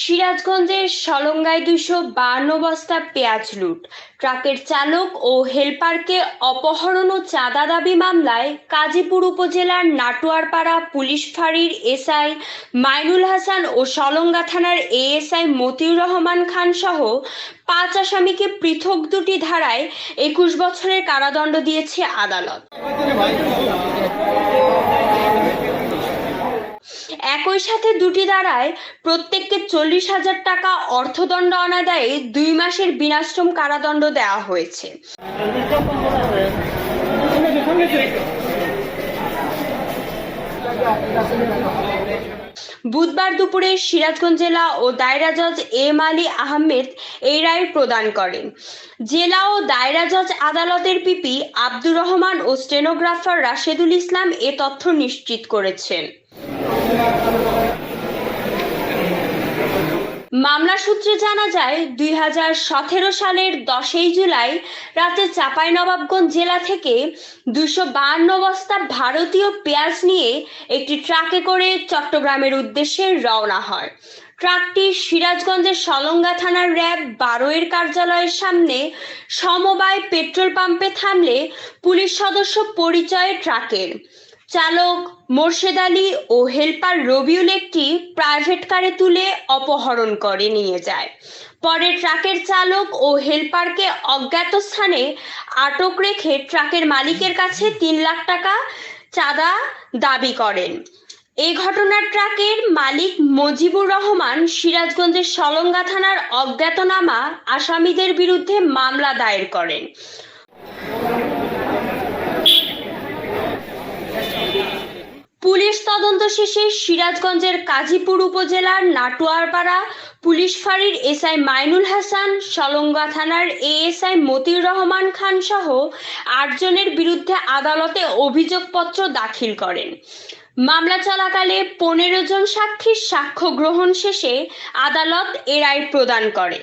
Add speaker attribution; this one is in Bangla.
Speaker 1: সিরাজগঞ্জের সলঙ্গায় দুশো বান্ন বস্তা পেঁয়াজ লুট। ট্রাকের চালক ও হেলপারকে অপহরণ ও চাঁদা দাবি মামলায় কাজীপুর উপজেলার নাটোয়ারপাড়া পুলিশ ফাঁড়ির এসআই মাইনুল হাসান ও সলঙ্গা থানার এএসআই মতিউর রহমান খান সহ পাঁচ আসামিকে পৃথক দুটি ধারায় একুশ বছরের কারাদণ্ড দিয়েছে আদালত। একই সাথে দুটি ধারায় প্রত্যেককে চল্লিশ হাজার টাকা অর্থদণ্ড অনাদায়ে দুই মাসের বিনাশ্রম কারাদণ্ড দেওয়া হয়েছে। বুধবার দুপুরে সিরাজগঞ্জ জেলা ও দায়রা জজ এম আলী আহমেদ এই রায় প্রদান করেন। জেলা ও দায়রা জজ আদালতের পিপি আব্দুর রহমান ও স্টেনোগ্রাফার রাশেদুল ইসলাম এ তথ্য নিশ্চিত করেছেন। মামলা সূত্রে জানা যায়, দুই হাজার সতেরো সালের দশই জুলাই রাতে চাঁপাইনবাবগঞ্জ জেলা থেকে দুশো বাহান্ন বস্তা ভারতীয় পেঁয়াজ নিয়ে একটি ট্রাকে করে চট্টগ্রামের উদ্দেশ্যে রওনা হয়। ট্রাকটি সিরাজগঞ্জের সলঙ্গা থানার র্যাব বারো এর কার্যালয়ের সামনে সমবায় পেট্রোল পাম্পে থামলে পুলিশ সদস্য পরিচয়ে ট্রাকের। চালক মোর্শেদ আলী ও হেলপার রবিউল একটি প্রাইভেট কারে তুলে অপহরণ করে নিয়ে যায়। পরে ট্রাকের চালক ও হেলপারকে অজ্ঞাত স্থানে আটক রেখে ট্রাকের মালিকের কাছে তিন লাখ টাকা চাঁদা দাবি করেন। এই ঘটনার ট্রাকের মালিক মজিবুর রহমান সিরাজগঞ্জের সলঙ্গা থানার অজ্ঞাতনামা আসামিদের বিরুদ্ধে মামলা দায়ের করেন। পুলিশ তদন্ত শেষে সিরাজগঞ্জের কাজীপুর উপজেলার নাটুয়ারপাড়া পুলিশ ফাঁড়ির এসআই মাইনুল হাসান, সলঙ্গা থানার এএসআই মতিউর রহমান খান সহ আটজনের বিরুদ্ধে আদালতে অভিযোগপত্র দাখিল করেন। মামলা চলাকালে পনেরো জন সাক্ষীর সাক্ষ্য গ্রহণ শেষে আদালত এ রায় প্রদান করে।